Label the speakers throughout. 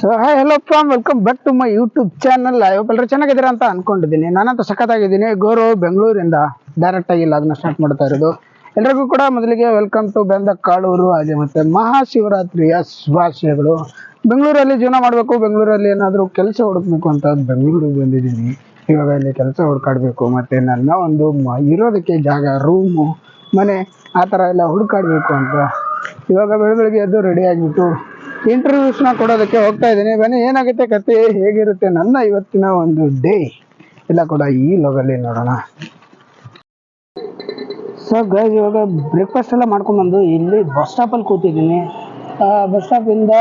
Speaker 1: So hi hello from welcome back to my YouTube channel ಎಲ್ಲರೂ ಚೆನ್ನಾಗಿದ್ದೀರಾ ಅಂತ ಅನ್ಕೊಂಡಿದ್ದೀನಿ. ನಾನಂತೂ ಸಖತ್ತಾಗಿದ್ದೀನಿ. ಗೋರು ಬೆಂಗಳೂರಿಂದ ಡೈರೆಕ್ಟ್ ಆಗಿ ಅದನ್ನ ಸ್ಟಾರ್ಟ್ ಮಾಡ್ತಾ ಇರೋದು. ಎಲ್ರಿಗೂ ಕೂಡ ಮೊದಲಿಗೆ ವೆಲ್ಕಮ್ ಟು ಬೆಂದ ಕಾಳೂರು, ಹಾಗೆ ಮತ್ತೆ ಮಹಾಶಿವರಾತ್ರಿಯ ಶುಭಾಶಯಗಳು. ಬೆಂಗಳೂರಲ್ಲಿ ಜೀವನ ಮಾಡಬೇಕು, ಬೆಂಗಳೂರಲ್ಲಿ ಏನಾದರೂ ಕೆಲಸ ಹುಡುಕ್ಬೇಕು ಅಂತ ಬೆಂಗಳೂರಿಗೆ ಬಂದಿದ್ದೀನಿ. ಇವಾಗ ಇಲ್ಲಿ ಕೆಲಸ ಹುಡುಕಾಡಬೇಕು, ಮತ್ತೆ ನನ್ನ ಒಂದು ಇರೋದಕ್ಕೆ ಜಾಗ ರೂಮು ಮನೆ, ಆ ಥರ ಎಲ್ಲ ಹುಡುಕಾಡಬೇಕು ಅಂತ ಇವಾಗ ಬೆಳ ಬೆಳಗ್ಗೆ ಎದ್ದು ರೆಡಿ ಆಗಿಬಿಟ್ಟು ಇಂಟರ್ವ್ಯೂಸ್ನ ಕೊಡೋದಕ್ಕೆ ಹೋಗ್ತಾ ಇದ್ದೀನಿ. ಬನ್ನಿ, ಏನಾಗುತ್ತೆ ಕತೆ? ಹೇಗಿರುತ್ತೆ ನನ್ನ ಇವತ್ತಿನ ಒಂದು ಡೇ? ಎಲ್ಲ ಕೂಡ ಈ ಲೋಗಲ್ಲಿ ನೋಡೋಣ. ಸೊ ಗೈಸ್ ಇವಾಗ ಬ್ರೇಕ್ಫಾಸ್ಟ್ ಎಲ್ಲ ಮಾಡ್ಕೊಂಡ್ಬಂದು ಇಲ್ಲಿ ಬಸ್ ಸ್ಟಾಪಲ್ಲಿ ಕೂತಿದ್ದೀನಿ. ಬಸ್ ಸ್ಟಾಪಿಂದ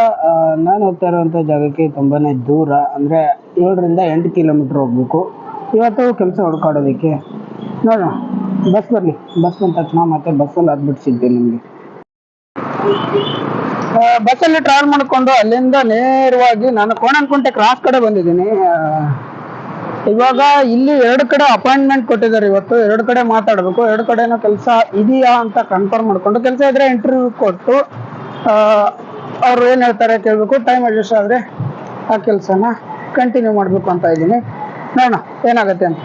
Speaker 1: ನಾನು ಹೋಗ್ತಾ ಇರೋವಂಥ ಜಾಗಕ್ಕೆ ತುಂಬಾ ದೂರ. ಅಂದರೆ ಏಳರಿಂದ ಎಂಟು ಕಿಲೋಮೀಟ್ರ್ ಹೋಗಬೇಕು. ಇವತ್ತು ಕೆಲಸ ಹುಡ್ಕಾಡೋದಕ್ಕೆ. ನೋಡೋಣ. ಬಸ್ ಬರಲಿ. ಬಸ್ ಬಂದ ತಕ್ಷಣ ಮತ್ತೆ ಬಸ್ಸಲ್ಲಿ ಹತ್ಬಿಟ್ಟು ಸಿಗ್ತೀನಿ ನಿಮಗೆ. ಬಸ್ಸಲ್ಲಿ ಟ್ರಾವೆಲ್ ಮಾಡಿಕೊಂಡು ಅಲ್ಲಿಂದ ನೇರವಾಗಿ ನಾನು ಕೋಣನಕುಂಟೆ ಕ್ರಾಸ್ ಕಡೆ ಬಂದಿದ್ದೀನಿ. ಇವಾಗ ಇಲ್ಲಿ ಎರಡು ಕಡೆ ಅಪಾಯಿಂಟ್ಮೆಂಟ್ ಕೊಟ್ಟಿದ್ದಾರೆ ಇವತ್ತು. ಎರಡು ಕಡೆ ಮಾತಾಡಬೇಕು. ಎರಡು ಕಡೆನೂ ಕೆಲಸ ಇದೆಯಾ ಅಂತ ಕನ್ಫರ್ಮ್ ಮಾಡ್ಕೊಂಡು ಕೆಲಸ ಇದ್ರೆ ಇಂಟರ್ವ್ಯೂ ಕೊಟ್ಟು ಅವ್ರು ಏನು ಹೇಳ್ತಾರೆ ಕೇಳಬೇಕು. ಟೈಮ್ ಅಡ್ಜಸ್ಟ್ ಆದರೆ ಆ ಕೆಲಸನ ಕಂಟಿನ್ಯೂ ಮಾಡಬೇಕು ಅಂತ ಇದ್ದೀನಿ. ನೋಡೋಣ, ಏನಾಗುತ್ತೆ ಅಂತ.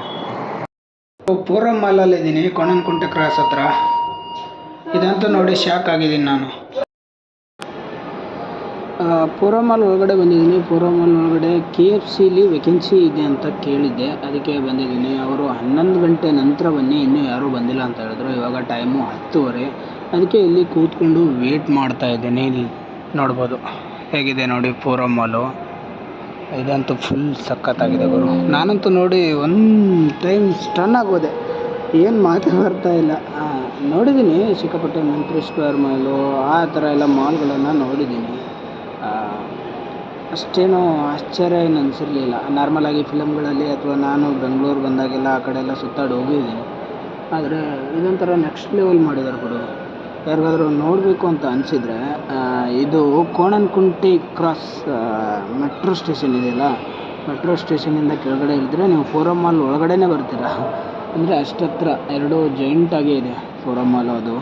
Speaker 1: ಪೂರ್ವ ಮಾಲಲ್ಲಿ ಇದ್ದೀನಿ ಕೋಣನಕುಂಟೆ ಕ್ರಾಸ್ ಹತ್ರ. ಇದಂತೂ ನೋಡಿ ಶಾಕ್ ಆಗಿದ್ದೀನಿ ನಾನು. ಪೂರ್ವ ಮಾಲ್ ಒಳಗಡೆ ಬಂದಿದ್ದೀನಿ. ಪೂರ್ವ ಮಾಲ್ ಒಳಗಡೆ ಕೆ ಎಫ್ ಸಿಲಿ ವೇಕೆನ್ಸಿ ಇದೆ ಅಂತ ಕೇಳಿದ್ದೆ. ಅದಕ್ಕೆ ಬಂದಿದ್ದೀನಿ. ಅವರು ಹನ್ನೊಂದು ಗಂಟೆ ನಂತರ ಬನ್ನಿ. ಇನ್ನೂ ಯಾರೂ ಬಂದಿಲ್ಲ ಅಂತ ಹೇಳಿದ್ರು. ಇವಾಗ ಟೈಮು ಹತ್ತುವರೆ. ಅದಕ್ಕೆ ಇಲ್ಲಿ ಕೂತ್ಕೊಂಡು ವೇಟ್ ಮಾಡ್ತಾ ಇದ್ದೀನಿ. ಇಲ್ಲಿ ನೋಡ್ಬೋದು. ಹೇಗಿದೆ ನೋಡಿ ಪೂರ್ವ ಮಾಲು ಇದಂತೂ ಫುಲ್ ಸಖತ್ತಾಗಿದೆ ಗುರು. ನಾನಂತೂ ನೋಡಿ ಒಂದು ಟೈಮ್ ಸ್ಟನ್ ಆಗೋದೆ. ಏನು ಮಾತೇ ಬರ್ತಾ ಇಲ್ಲ. ನೋಡಿದ್ದೀನಿ. ಸಿಕ್ಕಾಪಟ್ಟೆ ಮಂತ್ರಿ ಸ್ಕ್ವೇರ್ ಮಾಲು ಆ ಥರ ಎಲ್ಲ ಮಾಲ್ಗಳನ್ನು ನೋಡಿದ್ದೀನಿ. ಅಷ್ಟೇನೂ ಆಶ್ಚರ್ಯ ಏನು ಅನಿಸಿರ್ಲಿಲ್ಲ. ನಾರ್ಮಲಾಗಿ ಫಿಲಮ್ಗಳಲ್ಲಿ ಅಥವಾ ನಾನು ಬೆಂಗಳೂರು ಬಂದಾಗೆಲ್ಲ ಆ ಕಡೆ ಎಲ್ಲ ಸುತ್ತಾಡಿ ಹೋಗಿದ್ದೀನಿ. ಆದರೆ ಇದೊಂಥರ ನೆಕ್ಸ್ಟ್ ಲೆವೆಲ್ ಮಾಡಿದ್ದಾರೆ ಬಿಡು. ಯಾರಿಗಾದ್ರೂ ನೋಡಬೇಕು ಅಂತ ಅನಿಸಿದರೆ ಇದು ಕೋಣನಕುಂಟೆ ಕ್ರಾಸ್ ಮೆಟ್ರೋ ಸ್ಟೇಷನ್ ಇದೆಯಲ್ಲ? ಮೆಟ್ರೋ ಸ್ಟೇಷನಿಂದ ಕೆಳಗಡೆ ಇಳಿದ್ರೆ ನೀವು ಫೋರಮ್ ಮಾಲ್ ಒಳಗಡೆನೇ ಬರ್ತೀರ? ಅಂದರೆ ಅಷ್ಟತ್ರ ಎರಡು ಜಾಯಿಂಟಾಗೇ ಇದೆ ಫೋರಮ್ ಮಾಲ್ ಅದು.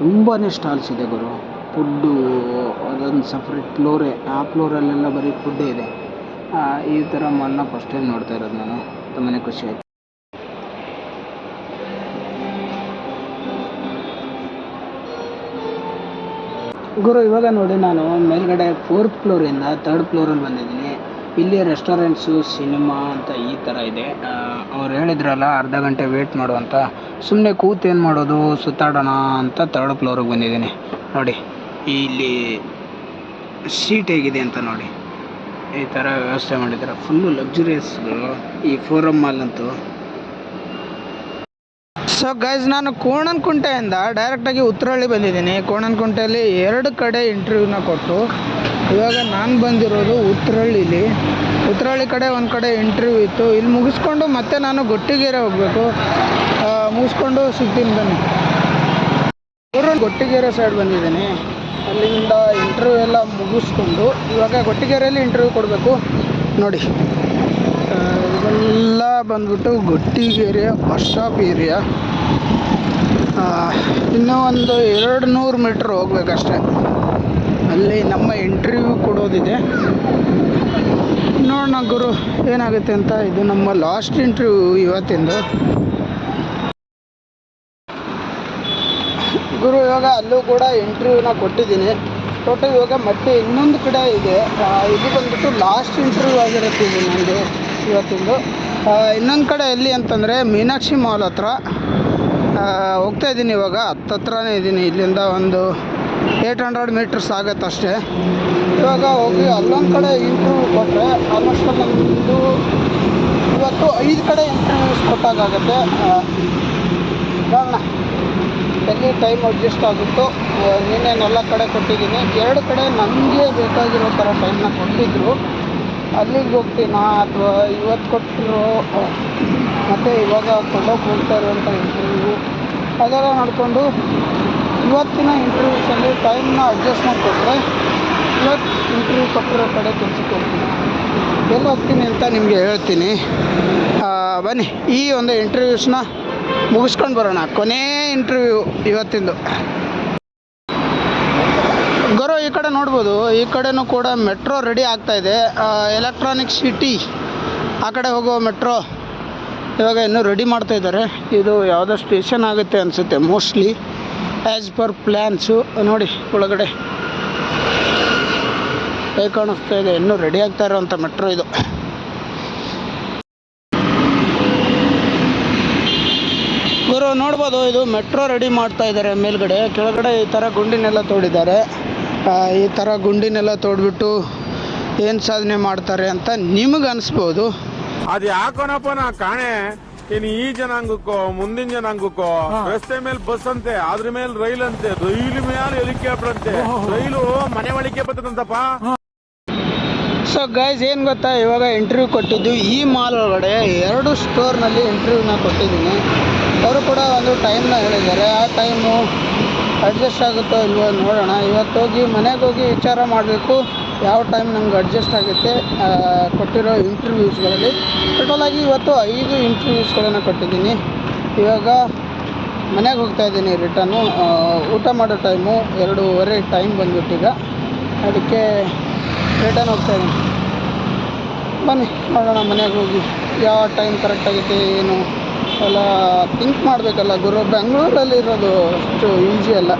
Speaker 1: ತುಂಬಾ ಸ್ಟಾಲ್ಸ್ ಇದೆ ಗುರು. ಫುಡ್ಡು, ಅದೊಂದು ಸಪ್ರೇಟ್ ಫ್ಲೋರೇ ಆ ಫ್ಲೋರಲ್ಲೆಲ್ಲ ಬರೀ ಫುಡ್ಡೇ ಇದೆ. ಈ ಥರ ಮಾಲ್ನ ಫಸ್ಟ್ ಟೈಮ್ ನೋಡ್ತಾ ಇರೋದು ನಾನು. ತುಂಬಾ ಖುಷಿ ಆಯಿತು. ಗುರು, ಇವಾಗ ನೋಡಿ ನಾನು ಮೇಲ್ಗಡೆ ಫೋರ್ತ್ ಫ್ಲೋರಿಂದ ತರ್ಡ್ ಫ್ಲೋರಲ್ಲಿ ಬಂದಿದ್ದೀನಿ. ಇಲ್ಲಿ ರೆಸ್ಟೋರೆಂಟ್ಸು ಸಿನಿಮಾ ಅಂತ ಈ ಥರ ಇದೆ. ಅವ್ರು ಹೇಳಿದ್ರಲ್ಲ, ಅರ್ಧ ಗಂಟೆ ವೇಟ್ ಮಾಡು ಅಂತ ಸುಮ್ಮನೆ ಕೂತು ಏನು ಮಾಡೋದು, ಸುತ್ತಾಡೋಣ ಅಂತ ತರ್ಡ್ ಫ್ಲೋರಿಗೆ ಬಂದಿದ್ದೀನಿ. ನೋಡಿ. ಇಲ್ಲಿ ಸೀಟ್ ಹೇಗಿದೆ ಅಂತ ನೋಡಿ. ಈ ಥರ ವ್ಯವಸ್ಥೆ ಮಾಡಿದ್ದಾರೆ. ಫುಲ್ಲು ಲಕ್ಸುರಿಯಸ್ಗಳು ಈ ಫೋರಮ್ ಮಾಲ್ ಅಂತೂ. ಸೊ ಗೈಸ್ ನಾನು ಕೋಣನಕುಂಟೆಯಿಂದ ಡೈರೆಕ್ಟಾಗಿ ಉತ್ತರಹಳ್ಳಿ ಬಂದಿದ್ದೀನಿ. ಕೋಣನಕುಂಟೆಯಲ್ಲಿ ಎರಡು ಕಡೆ ಇಂಟರ್ವ್ಯೂನ ಕೊಟ್ಟು, ಇವಾಗ ನಾನು ಬಂದಿರೋದು ಉತ್ತರಹಳ್ಳಿಲಿ ಉತ್ತರಹಳ್ಳಿ ಕಡೆ ಒಂದು ಕಡೆ ಇಂಟರ್ವ್ಯೂ ಇತ್ತು. ಇಲ್ಲಿ ಮುಗಿಸ್ಕೊಂಡು ಮತ್ತೆ ನಾನು ಗೊಟ್ಟಿಗೆರೆ ಹೋಗಬೇಕು. ಮುಗಿಸ್ಕೊಂಡು ಸಿಗ್ತೀನಿ ಬನ್ನಿ. ಗೊಟ್ಟಿಗೆರೆ ಸೈಡ್ ಬಂದಿದ್ದೀನಿ. ಅಲ್ಲಿಂದ ಇಂಟರ್ವ್ಯೂ ಎಲ್ಲ ಮುಗಿಸ್ಕೊಂಡು ಇವಾಗ ಗೊಟ್ಟಿಗೆರೆಯಲ್ಲಿ ಇಂಟರ್ವ್ಯೂ ಕೊಡಬೇಕು. ನೋಡಿ. ಇವೆಲ್ಲ ಬಂದುಬಿಟ್ಟು ಗೊಟ್ಟಿಗೆರೆ ಬಸ್ ಸ್ಟಾಪ್ ಏರಿಯಾ ಇನ್ನೂ ಒಂದು ಎರಡು ನೂರು ಮೀಟ್ರ್ ಹೋಗ್ಬೇಕಷ್ಟೆ. ಅಲ್ಲಿ ನಮ್ಮ ಇಂಟರ್ವ್ಯೂ ಕೊಡೋದಿದೆ. ನೋಡೋಣ ಗುರು, ಏನಾಗುತ್ತೆ ಅಂತ. ಇದು ನಮ್ಮ ಲಾಸ್ಟ್ ಇಂಟರ್ವ್ಯೂ ಇವತ್ತಿಂದು. ಗುರು ಯೋಗ ಅಲ್ಲೂ ಕೂಡ ಇಂಟರ್ವ್ಯೂನ ಕೊಟ್ಟಿದ್ದೀನಿ. ಟೋಟಲ್ ಇವಾಗ ಮತ್ತೆ ಇನ್ನೊಂದು ಕಡೆ ಇದೆ. ಇದು ಬಂದ್ಬಿಟ್ಟು ಲಾಸ್ಟ್ ಇಂಟರ್ವ್ಯೂ ಆಗಿರುತ್ತೆ ಇದು ನನಗೆ ಇವತ್ತಿಂದು. ಇನ್ನೊಂದು ಕಡೆ ಎಲ್ಲಿ ಅಂತಂದರೆ ಮೀನಾಕ್ಷಿ ಮಾಲ್ ಹತ್ರ. ಹೋಗ್ತಾ ಇದ್ದೀನಿ ಇವಾಗ. ಹತ್ತತ್ರನೇ ಇದ್ದೀನಿ. ಇಲ್ಲಿಂದ ಒಂದು ಏಯ್ಟ್ ಹಂಡ್ರೆಡ್ ಮೀಟರ್ಸ್ ಆಗತ್ತೆ ಅಷ್ಟೇ. ಇವಾಗ ಹೋಗಿ ಅಲ್ಲೊಂದು ಕಡೆ ಇಂಟರ್ವ್ಯೂ ಕೊಟ್ಟರೆ ಆಲ್ಮೋಸ್ಟ್ ನಮ್ಮದು ಇವತ್ತು ಐದು ಕಡೆ ಇಂಟರ್ವ್ಯೂಸ್ ಕೊಟ್ಟಾಗತ್ತೆ ನೋಡೋಣ. ಎಲ್ಲಿ ಟೈಮ್ ಅಡ್ಜಸ್ಟ್ ಆಗುತ್ತೋ ನಿನ್ನೆ ಕಡೆ ಕೊಟ್ಟಿದ್ದೀನಿ. ಎರಡು ಕಡೆ ನನಗೆ ಬೇಕಾಗಿರೋ ಥರ ಟೈಮ್ನ ಕೊಟ್ಟಿದ್ದರು ಅಲ್ಲಿಗೆ ಹೋಗ್ತೀನಾ ಅಥವಾ ಇವತ್ತು ಕೊಟ್ಟಿರೋ ಮತ್ತು ಇವಾಗ ಕೊಡೋಕೆ ಹೋಗ್ತಾ ಅಂತ ಇಂಟರ್ವ್ಯೂ ಅದೆಲ್ಲ ನೋಡಿಕೊಂಡು ಇವತ್ತಿನ ಇಂಟರ್ವ್ಯೂಸಲ್ಲಿ ಟೈಮ್ನ ಅಡ್ಜಸ್ಟ್ಮೆಂಟ್ ಮಾಡಿಕೊಟ್ರೆ ಇವತ್ತು ಇಂಟರ್ವ್ಯೂ ಕೊಟ್ಟಿರೋ ಕಡೆ ಕೆಲಸಕ್ಕೆ ಹೋಗ್ತೀನಿ. ಎಲ್ಲಿ ಹೋಗ್ತೀನಿ ಅಂತ ನಿಮಗೆ ಹೇಳ್ತೀನಿ. ಬನ್ನಿ, ಈ ಒಂದು ಇಂಟರ್ವ್ಯೂಸ್ನ ಮುಗಿಸ್ಕೊಂಡು ಬರೋಣ. ಕೊನೇ ಇಂಟರ್ವ್ಯೂ ಇವತ್ತಿಂದು. ಗೌರವ, ಈ ಕಡೆ ನೋಡಿ ನೋಡ್ಬೋದು, ಈ ಕಡೆನೂ ಕೂಡ ಮೆಟ್ರೋ ರೆಡಿ ಆಗ್ತಾ ಇದೆ. ಎಲೆಕ್ಟ್ರಾನಿಕ್ ಸಿಟಿ ಆ ಕಡೆ ಹೋಗೋ ಮೆಟ್ರೋ ಇವಾಗ ಇನ್ನೂ ರೆಡಿ ಮಾಡ್ತಾ ಇದ್ದಾರೆ. ಇದು ಯಾವುದೋ ಸ್ಟೇಷನ್ ಆಗುತ್ತೆ ಅನಿಸುತ್ತೆ ಮೋಸ್ಟ್ಲಿ ಆ್ಯಸ್ ಪರ್ ಪ್ಲ್ಯಾನ್ಸು ನೋಡಿ, ಒಳಗಡೆ ಕೈ ಕಾಣಿಸ್ತಾ ಇದೆ, ಇನ್ನೂ ರೆಡಿ ಆಗ್ತಾ ಇರೋವಂಥ ಮೆಟ್ರೋ ಇದು ಗುರು ನೋಡ್ಬೋದು ಇದು ಮೆಟ್ರೋ ರೆಡಿ ಮಾಡ್ತಾ ಇದ್ದಾರೆ ಮೇಲ್ಗಡೆ. ಕೆಳಗಡೆ ಈ ಥರ ಗುಂಡಿನೆಲ್ಲ ತೋಡಿದ್ದಾರೆ. ಈ ಥರ ಗುಂಡಿನೆಲ್ಲ ತೋಡ್ಬಿಟ್ಟು ಏನು ಸಾಧನೆ ಮಾಡ್ತಾರೆ ಅಂತ ನಿಮಗೆ ಅನಿಸ್ಬೋದು?
Speaker 2: ಅದು ಯಾಕೋನಪ್ಪ ನಾ ಕಾಣೆ. ಇನ್ನು ಈ ಜನಾಂಗಕ್ಕೋ ಮುಂದಿನ ಜನಾಂಗಕ್ಕೋ ರಸ್ತೆ ಮೇಲೆ ಬಸ್ ಅಂತೆ ಅದ್ರ ಮೇಲೆ ರೈಲ್ ಅಂತೆ ರೈಲು ಮೇಲೆ ಹೆಲಿಕಾಪ್ಟರ್ ಅಂತೆ. ರೈಲು ಮನೆ ಒಳಗೆ ಬರ್ತದಂತಪ್ಪ.
Speaker 1: ಸೊ ಗೈಸ್ ಏನು ಗೊತ್ತಾ? ಇವಾಗ ಇಂಟರ್ವ್ಯೂ ಕೊಟ್ಟಿದ್ದು ಈ ಮಾಲ್ ಒಳಗಡೆ ಎರಡು ಸ್ಟೋರ್ನಲ್ಲಿ ಇಂಟರ್ವ್ಯೂನ ಕೊಟ್ಟಿದ್ದೀನಿ. ಅವರು ಕೂಡ ಒಂದು ಟೈಮ್ನ ಹೇಳಿದ್ದಾರೆ. ಆ ಟೈಮು ಅಡ್ಜಸ್ಟ್ ಆಗುತ್ತೋ ಇಲ್ವೋ ನೋಡೋಣ. ಇವತ್ತು ಹೋಗಿ ಮನೆಗೆ ಹೋಗಿ ವಿಚಾರ ಮಾಡಬೇಕು. ಯಾವ ಟೈಮ್ ನಮ್ಗೆ ಅಡ್ಜಸ್ಟ್ ಆಗುತ್ತೆ ಕೊಟ್ಟಿರೋ ಇಂಟರ್ವ್ಯೂಸ್ಗಳಲ್ಲಿ ಆಗಿ ಇವತ್ತು ಐದು ಇಂಟರ್ವ್ಯೂಸ್ಗಳನ್ನು ಕೊಟ್ಟಿದ್ದೀನಿ. ಇವಾಗ ಮನೆಗೆ ಹೋಗ್ತಾ ಇದ್ದೀನಿ ರಿಟರ್ನು ಊಟ ಮಾಡೋ ಟೈಮು ಎರಡೂವರೆ ಟೈಮ್ ಬಂದ್ಬಿಟ್ಟೀಗ ಅದಕ್ಕೆ ರಿಟರ್ನ್ ಹೋಗ್ತಾ ಇದ್ದೀನಿ. ಬನ್ನಿ, ನೋಡೋಣ ಮನೆಗೆ ಹೋಗಿ ಯಾವ ಟೈಮ್ ಕರೆಕ್ಟ್ ಆಗುತ್ತೆ ಏನು. ಎಲ್ಲ ಥಿಂಕ್ ಮಾಡಬೇಕಲ್ಲ ಗುರು. ಬೆಂಗಳೂರಲ್ಲಿ ಇರೋದು ಅಷ್ಟು ಈಸಿ ಅಲ್ಲ.